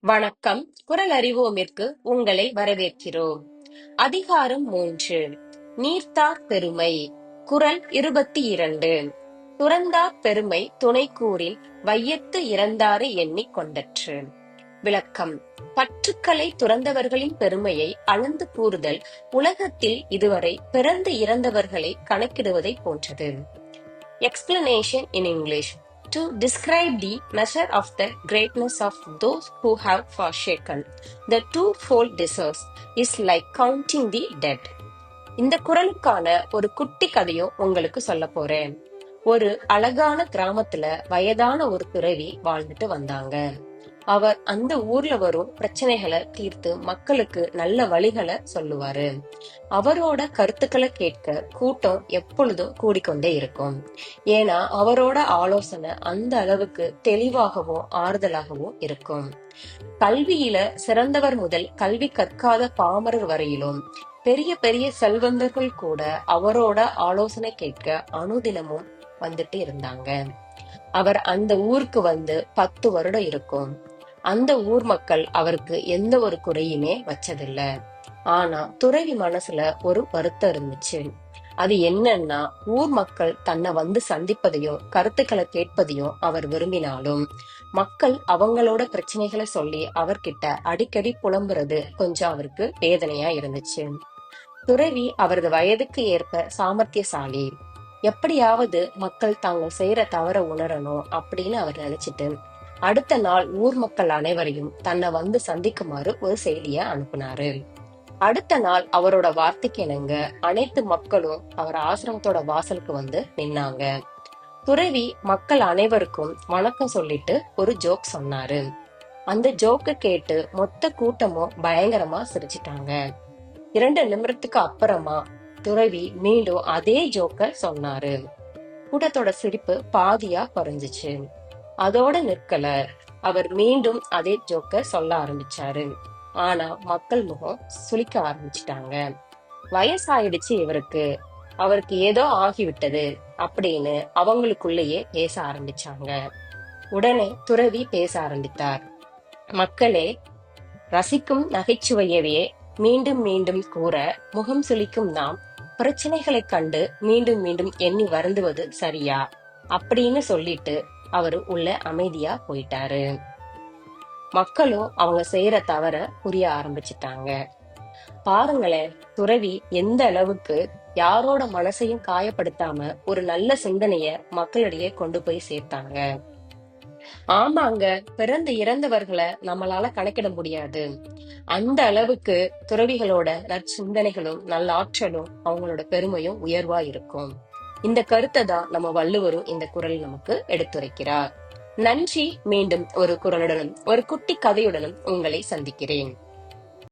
வணக்கம். குரல் அறிவோமிற்கு உங்களை வரவேற்கிறோம். அதிகாரம் மூன்று. நீர்த்தார் பெருமை. குரல் இருபத்தி இரண்டு துறந்தார் பெருமை துணைக்கூறின் வையத்து இறந்தாரை எண்ணிக் கொண்டற்று. விளக்கம். பற்றுக்களை துறந்தவர்களின் பெருமையை அளந்து கூறுதல் உலகத்தில் இதுவரை பிறந்து இறந்தவர்களை கணக்கிடுவதை போன்றது. Explanation in English To describe the measure of the greatness of those who have forsaken the twofold deserts is like counting the dead. இந்த குரலுக்கான ஒரு குட்டி கதையும் உங்களுக்கு சொல்ல போறேன் ஒரு அழகான கிராமத்துல வயதான ஒரு துறவி வாழ்ந்துட்டு வந்தாங்க அவர் அந்த ஊர்ல வரும் பிரச்சனைகளை தீர்த்து மக்களுக்கு நல்ல வழிகளை சொல்லுவாரு. அவரோட கருத்துக்களை கேட்க கூட்டம் எப்பொழுதும் கூடிக்கொண்டே இருக்கும். ஏன்னா அவரோட ஆலோசனை அந்த அளவுக்கு தெளிவாகவும் ஆறுதலாகவும் இருக்கும். கல்வியில சிறந்தவர் முதல் கல்வி கற்காத பாமரர் வரையிலும் பெரிய பெரிய செல்வந்தர்கள் கூட அவரோட ஆலோசனை கேட்க அனுதினமும் வந்துட்டு இருந்தாங்க. அவர் அந்த ஊருக்கு வந்து பத்து வருடம் இருக்கும். அந்த ஊர் மக்கள் அவருக்கு எந்த ஒரு குறையுமே வச்சதில்ல. ஆனா துறவி மனசுல ஒரு வருத்தம் இருந்துச்சு. அது என்னன்னா ஊர் மக்கள் தன்னை வந்து சந்திப்பதையும் கருத்துக்களை கேட்பதையும் அவர் விரும்பினாலும் மக்கள் அவங்களோட பிரச்சனைகளை சொல்லி அவர்கிட்ட அடிக்கடி புலம்புறது கொஞ்சம் அவருக்கு வேதனையா இருந்துச்சு. துறவி அவரது வயதுக்கு ஏற்ப சாமர்த்தியசாலி. எப்படியாவது மக்கள் தாங்கள் செய்யற தவற உணரணும் அப்படின்னு அவர் நினைச்சிட்டு அடுத்த நாள் ஊர் மக்கள் அனைவரையும் தன்னை வந்து சந்திக்குமாறு ஒரு செய்திய அனுப்புனாரு. அடுத்த நாள் அவரோட வார்த்தைக்கு இணங்க அனைத்து மக்களும் அவர் ஆசிரமத்தோட வாசலுக்கு வந்து நின்னாங்க. துறவி மக்கள் அனைவருக்கும் வணக்கம் சொல்லிட்டு ஒரு ஜோக் சொன்னாரு. அந்த ஜோக்க கேட்டு மொத்த கூட்டமும் பயங்கரமா சிரிச்சிட்டாங்க. இரண்டு நிமிடத்துக்கு அப்புறமா துறவி மீண்டும் அதே ஜோக்க சொன்னாரு. கூட்டத்தோட சிரிப்பு பாதியா குறைஞ்சிச்சு. அதோட நிற்கல. அவர் மீண்டும் அதே ஜோக்க சொல்ல ஆரம்பிச்சாரு. ஆனா மக்கள் முகம் சுளிக்க ஆரம்பிச்சிட்டாங்க. வயசாயிடுச்சு இவருக்கு. அவருக்கு ஏதோ ஆகிவிட்டது அப்படின்னு அவங்களுக்குள்ளேயே பேச ஆரம்பிச்சாங்க. உடனே துறவி பேச ஆரம்பித்தார். மக்களே ரசிக்கும் நகைச்சுவையவே மீண்டும் மீண்டும் கூற முகம் சுளிக்கும் நாம் பிரச்சனைகளைக் கண்டு மீண்டும் மீண்டும் எண்ணி வருந்துவது சரியா? அப்படின்னு சொல்லிட்டு அவரு உள்ள அமைதியா போயிட்டாரு. மக்களும் அவங்க செய்யற தவற புரிய ஆரம்பிச்சிட்டாங்க. பாருங்களேன் துறவி எந்த அளவுக்கு யாரோட மனசையும் காயப்படுத்தாம ஒரு நல்ல சிந்தனைய மக்களிடையே கொண்டு போய் சேர்த்தாங்க. ஆமாங்க பிறந்து இறந்தவர்களை நம்மளால கணக்கிட முடியாது. அந்த அளவுக்கு துறவிகளோட நற்சிந்தனைகளும் நல்ல ஆற்றலும் அவங்களோட பெருமையும் உயர்வா இருக்கும். இந்த கருத்தை தான் நம்ம வள்ளுவரும் இந்த குரல் நமக்கு எடுத்துரைக்கிறார். நன்றி மீண்டும் ஒரு குரலுடனும் ஒரு குட்டி கதையுடனும் உங்களை சந்திக்கிறேன்.